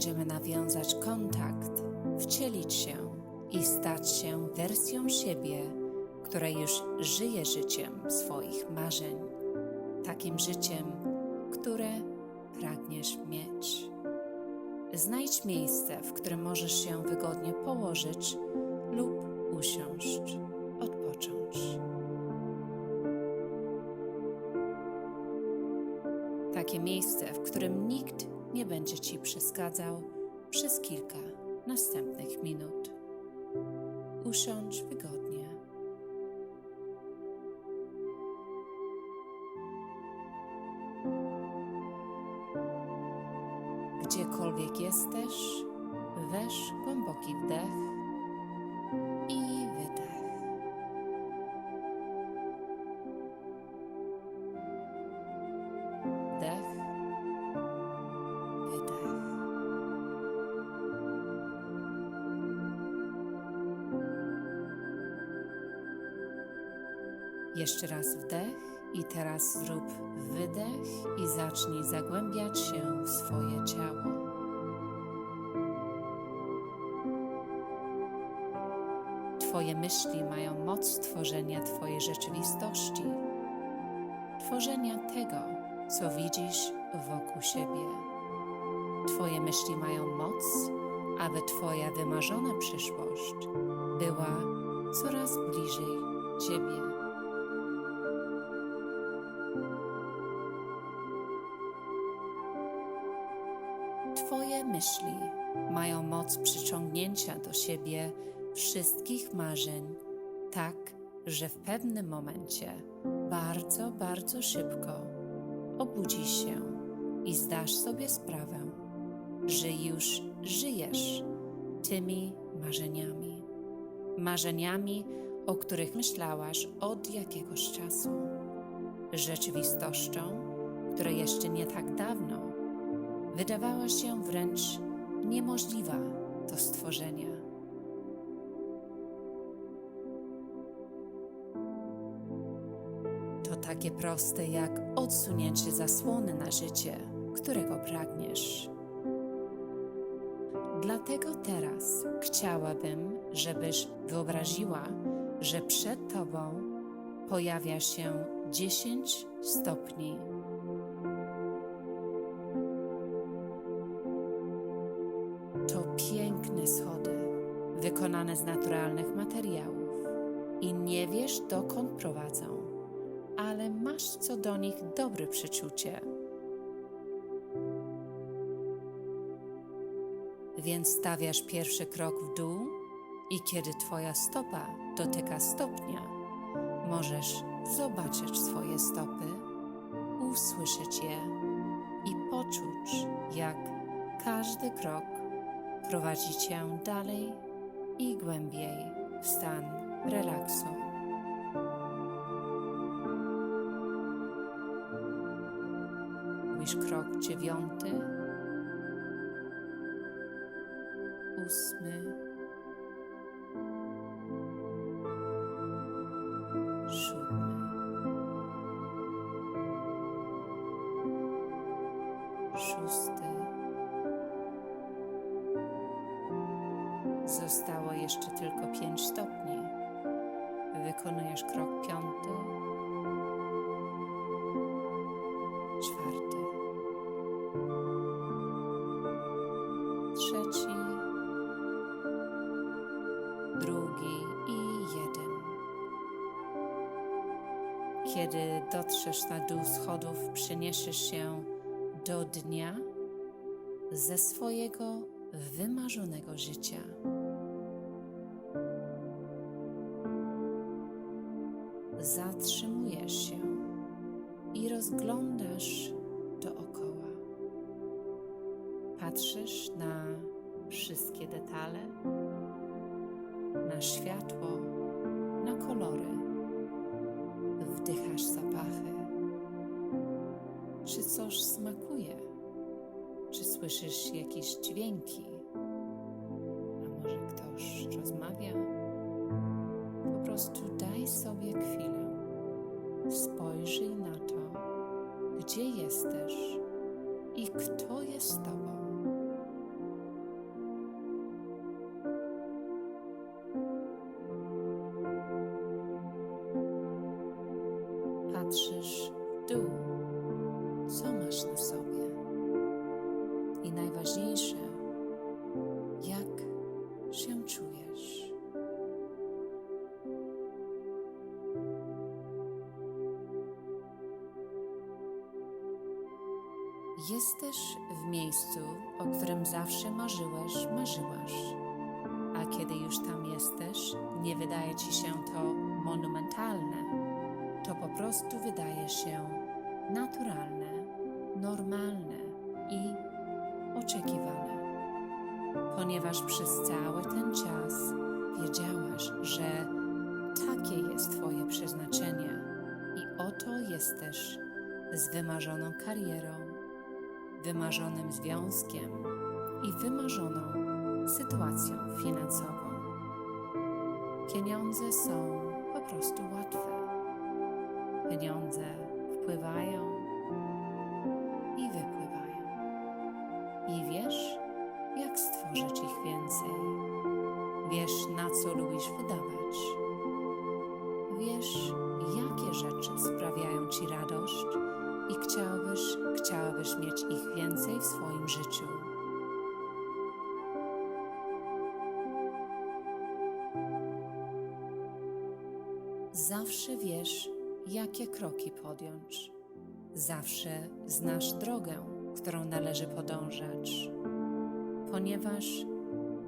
będziemy nawiązać kontakt, wcielić się i stać się wersją siebie, która już żyje życiem swoich marzeń, takim życiem, które pragniesz mieć. Znajdź miejsce, w którym możesz się wygodnie położyć lub usiąść, odpocząć. Takie miejsce, w którym nikt nie będzie ci przeszkadzał przez kilka następnych minut. Usiądź wygodnie. Gdziekolwiek jesteś, weź głęboki wdech Jeszcze raz wdech i teraz zrób wydech i zacznij zagłębiać się w swoje ciało. Twoje myśli mają moc tworzenia Twojej rzeczywistości, tworzenia tego, co widzisz wokół siebie. Twoje myśli mają moc, aby Twoja wymarzona przyszłość była coraz bliżej Ciebie. Myśli mają moc przyciągnięcia do siebie wszystkich marzeń, tak, że w pewnym momencie, bardzo, bardzo szybko, obudzisz się i zdasz sobie sprawę, że już żyjesz tymi marzeniami. Marzeniami, o których myślałaś od jakiegoś czasu. Rzeczywistością, która jeszcze nie tak dawno wydawała się wręcz niemożliwa do stworzenia. To takie proste jak odsunięcie zasłony na życie, którego pragniesz. Dlatego teraz chciałabym, żebyś wyobraziła, że przed Tobą pojawia się 10 stopni wykonane z naturalnych materiałów i nie wiesz dokąd prowadzą, ale masz co do nich dobre przeczucie. Więc stawiasz pierwszy krok w dół i kiedy Twoja stopa dotyka stopnia, możesz zobaczyć swoje stopy, usłyszeć je i poczuć, jak każdy krok prowadzi cię dalej i głębiej w stan relaksu. Robisz krok dziewiąty, Wykonujesz krok piąty, czwarty, trzeci, drugi i jeden. Kiedy dotrzesz na dół schodów, przeniesiesz się do dnia ze swojego wymarzonego życia. Patrzysz na wszystkie detale, na światło, na kolory. Wdychasz zapachy. Czy coś smakuje? Czy słyszysz jakieś dźwięki? patrzysz w dół, co masz na sobie. I najważniejsze, jak się czujesz. Jesteś w miejscu, o którym zawsze marzyłeś, marzyłaś. A kiedy już tam jesteś, nie wydaje ci się to monumentalne. To po prostu wydaje się naturalne, normalne i oczekiwane. Ponieważ przez cały ten czas wiedziałaś, że takie jest Twoje przeznaczenie i oto jesteś z wymarzoną karierą, wymarzonym związkiem i wymarzoną sytuacją finansową. Pieniądze są po prostu łatwe. Pieniądze wpływają i wypływają. I wiesz, jak stworzyć ich więcej. Wiesz, na co lubisz wydawać. Wiesz, jakie rzeczy sprawiają ci radość i chciałbyś, chciałabyś mieć ich więcej w swoim życiu. Zawsze wiesz, jakie kroki podjąć. Zawsze znasz drogę, którą należy podążać, ponieważ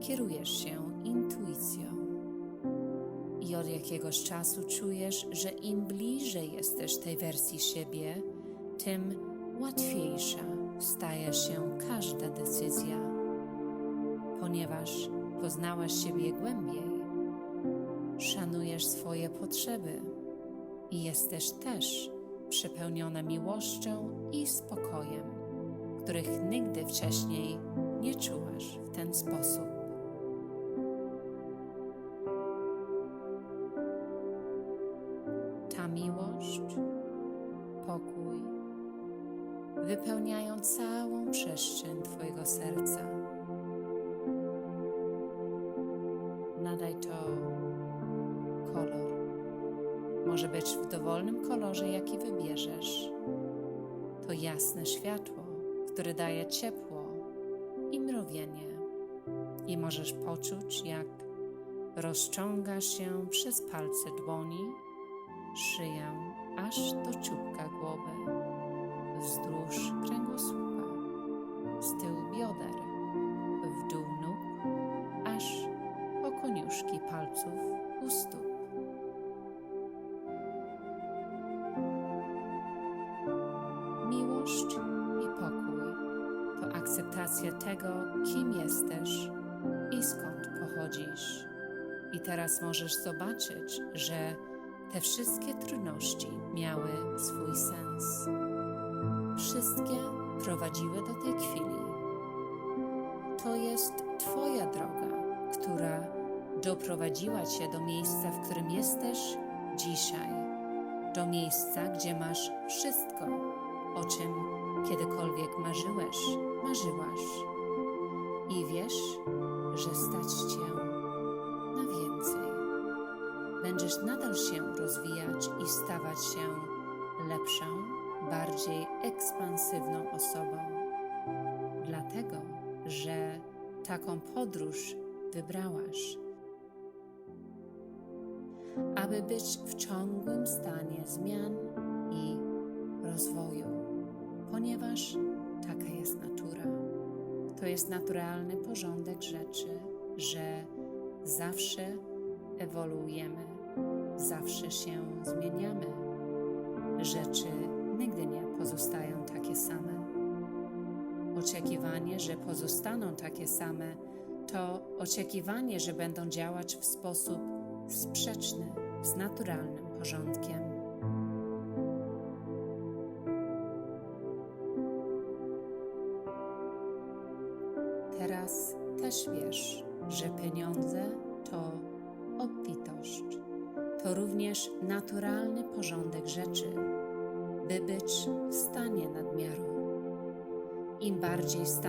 kierujesz się intuicją. I od jakiegoś czasu czujesz, że im bliżej jesteś tej wersji siebie, tym łatwiejsza staje się każda decyzja, ponieważ poznałaś siebie głębiej szanujesz swoje potrzeby jesteś też przepełniona miłością i spokojem, których nigdy wcześniej nie czułaś w ten sposób. Może być w dowolnym kolorze, jaki wybierzesz. To jasne światło, które daje ciepło i mrowienie. I możesz poczuć, jak rozciąga się przez palce dłoni, szyję, aż do czubka głowy, wzdłuż kręgosłupa, z tyłu bioder, w dół nóg, aż po koniuszki palców u stóp. Akceptacja tego, kim jesteś i skąd pochodzisz. I teraz możesz zobaczyć, że te wszystkie trudności miały swój sens. Wszystkie prowadziły do tej chwili. To jest Twoja droga, która doprowadziła Cię do miejsca, w którym jesteś dzisiaj. Do miejsca, gdzie masz wszystko, o czym kiedykolwiek marzyłeś, marzyłaś. I wiesz, że stać Cię na więcej. Będziesz nadal się rozwijać i stawać się lepszą, bardziej ekspansywną osobą. Dlatego, że taką podróż wybrałaś. Aby być w ciągłym stanie zmian i rozwoju, ponieważ taka jest. To jest naturalny porządek rzeczy, że zawsze ewoluujemy, zawsze się zmieniamy. Rzeczy nigdy nie pozostają takie same. Oczekiwanie, że pozostaną takie same, to oczekiwanie, że będą działać w sposób sprzeczny z naturalnym porządkiem.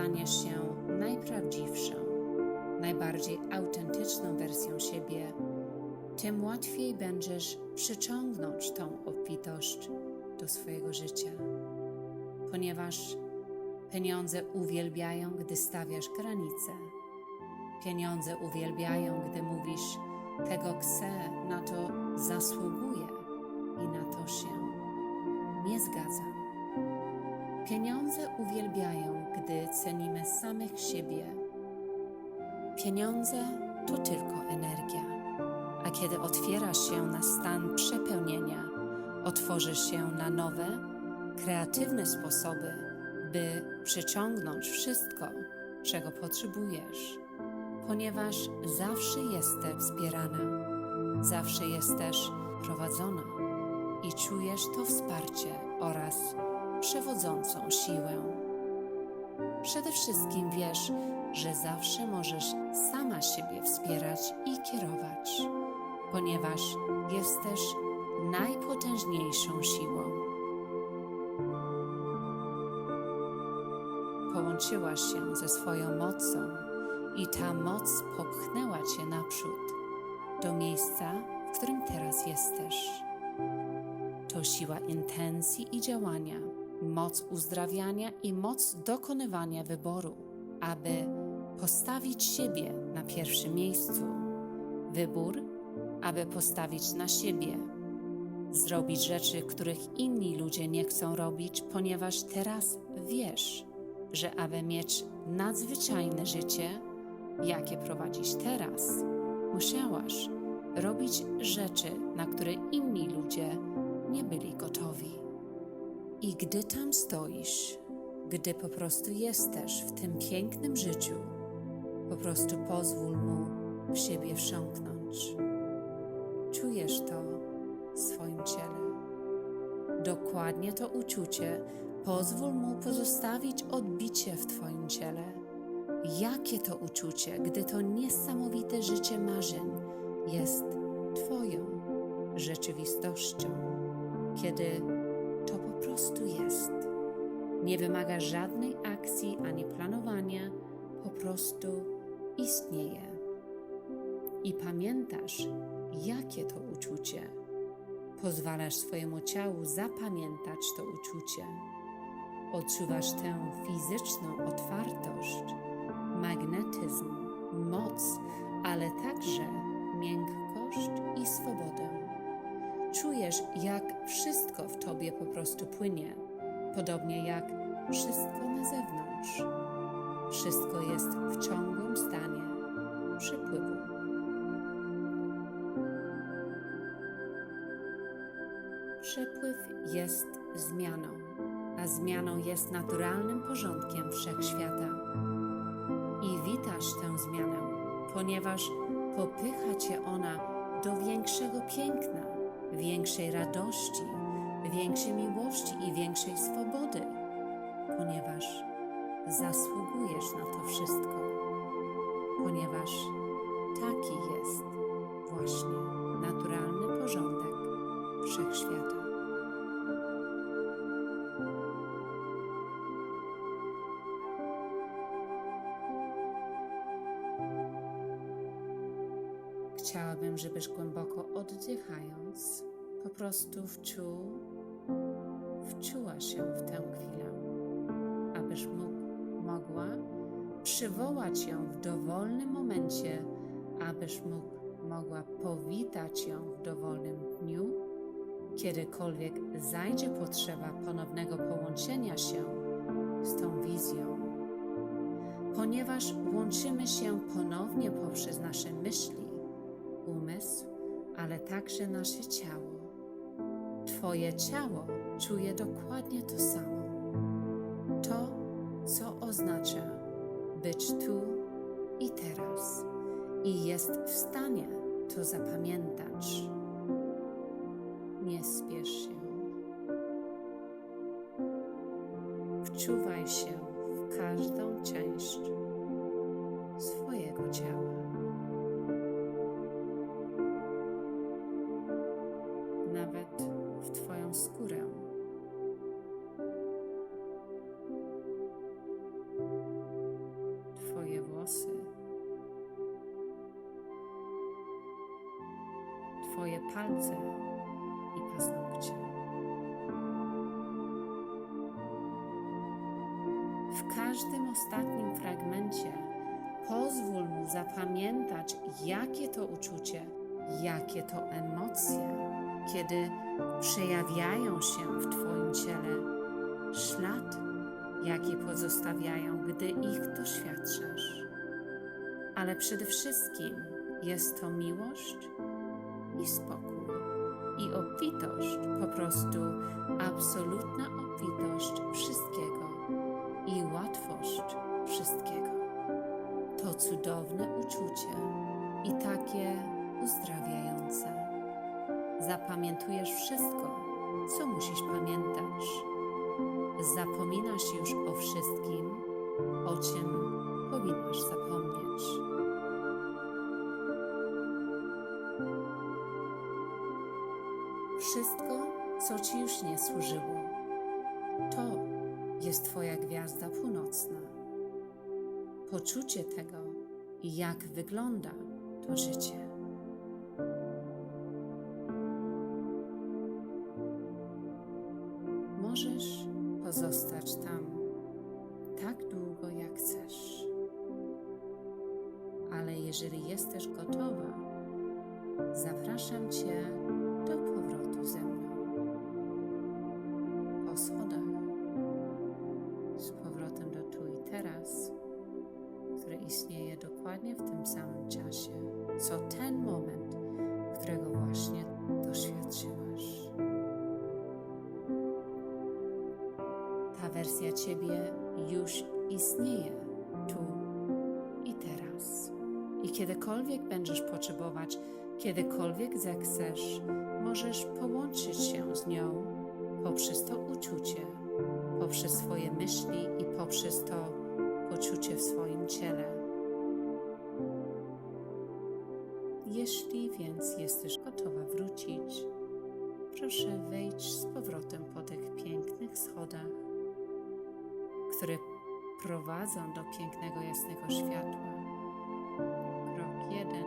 Staniesz się najprawdziwszą, najbardziej autentyczną wersją siebie, tym łatwiej będziesz przyciągnąć tą obfitość do swojego życia, ponieważ pieniądze uwielbiają, gdy stawiasz granice. Pieniądze uwielbiają, gdy mówisz: Tego chcę, na to zasługuję i na to się nie zgadzam. Pieniądze uwielbiają, gdy cenimy samych siebie. Pieniądze to tylko energia, a kiedy otwierasz się na stan przepełnienia, otworzysz się na nowe, kreatywne sposoby, by przyciągnąć wszystko, czego potrzebujesz, ponieważ zawsze jesteś wspierana, zawsze jesteś prowadzona i czujesz to wsparcie oraz przewodzącą siłę. Przede wszystkim wiesz, że zawsze możesz sama siebie wspierać i kierować, ponieważ jesteś najpotężniejszą siłą. Połączyłaś się ze swoją mocą i ta moc popchnęła cię naprzód do miejsca, w którym teraz jesteś. To siła intencji i działania, moc uzdrawiania i moc dokonywania wyboru, aby postawić siebie na pierwszym miejscu. Wybór, aby postawić na siebie. Zrobić rzeczy, których inni ludzie nie chcą robić, ponieważ teraz wiesz, że aby mieć nadzwyczajne życie, jakie prowadzisz teraz, musiałaś robić rzeczy, na które inni ludzie nie byli gotowi. I gdy tam stoisz, gdy po prostu jesteś w tym pięknym życiu, po prostu pozwól mu w siebie wsiąknąć. Czujesz to w swoim ciele. Dokładnie to uczucie pozwól mu pozostawić odbicie w Twoim ciele. Jakie to uczucie, gdy to niesamowite życie marzeń jest Twoją rzeczywistością, kiedy prostu jest. Nie wymaga żadnej akcji ani planowania, po prostu istnieje. I pamiętasz, jakie to uczucie. Pozwalasz swojemu ciału zapamiętać to uczucie. Odczuwasz tę fizyczną otwartość, magnetyzm, moc, ale także miękkość i swobodę. Czujesz, jak wszystko w tobie po prostu płynie, podobnie jak wszystko na zewnątrz. Wszystko jest w ciągłym stanie przypływu. Przepływ jest zmianą, a zmianą jest naturalnym porządkiem wszechświata. I witasz tę zmianę, ponieważ popycha cię ona do większego piękna, większej radości, większej miłości i większej swobody, ponieważ zasługujesz na to wszystko, ponieważ taki jest właśnie naturalny porządek wszechświata. Prostu wczuł, wczuła się w tę chwilę, abyś mógł, mogła przywołać ją w dowolnym momencie, abyś mógł, mogła powitać ją w dowolnym dniu, kiedykolwiek zajdzie potrzeba ponownego połączenia się z tą wizją. Ponieważ łączymy się ponownie poprzez nasze myśli, umysł, ale także nasze ciało. Twoje ciało czuje dokładnie to samo. To, co oznacza być tu i teraz, i jest w stanie to zapamiętać. Nie spiesz się. Wczuwaj się w każdą część swojego ciała. Palce i paznokcie. W każdym ostatnim fragmencie pozwól mu zapamiętać, jakie to uczucie, jakie to emocje, kiedy przejawiają się w Twoim ciele. Ślad jakie pozostawiają, gdy ich doświadczasz. Ale przede wszystkim jest to miłość i spokój. I obfitość, po prostu absolutna obfitość wszystkiego i łatwość wszystkiego. To cudowne uczucie i takie uzdrawiające. Zapamiętujesz wszystko, co musisz pamiętać. Zapominasz już o wszystkim, o czym powinnaś zapomnieć. Co ci już nie służyło, to jest Twoja gwiazda północna. Poczucie tego, jak wygląda to życie. Możesz pozostać tam tak długo, jak chcesz. Ale jeżeli jesteś gotowa, zapraszam Cię istnieje tu i teraz. I kiedykolwiek będziesz potrzebować, kiedykolwiek zechcesz, możesz połączyć się z nią poprzez to uczucie, poprzez swoje myśli i poprzez to poczucie w swoim ciele. Jeśli więc jesteś gotowa wrócić, proszę wejdź z powrotem po tych pięknych schodach, które prowadzą do pięknego, jasnego światła. Krok jeden,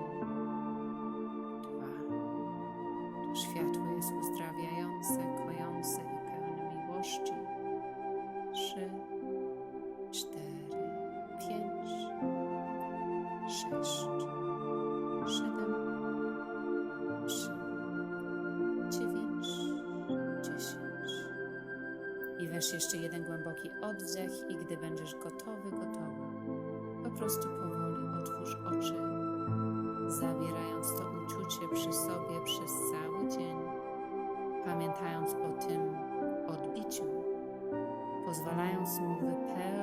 weź jeszcze jeden głęboki oddech i gdy będziesz gotowy, gotowa, po prostu powoli otwórz oczy, zawierając to uczucie przy sobie przez cały dzień, pamiętając o tym odbiciu, pozwalając mu wypełnić